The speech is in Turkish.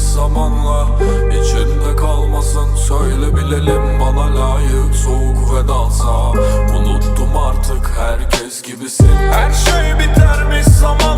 zamanla içinde kalmasın. Söyle bilelim bana layık soğuk vedansa Unuttum artık herkes gibisin. Her şey biter bitermiş zaman.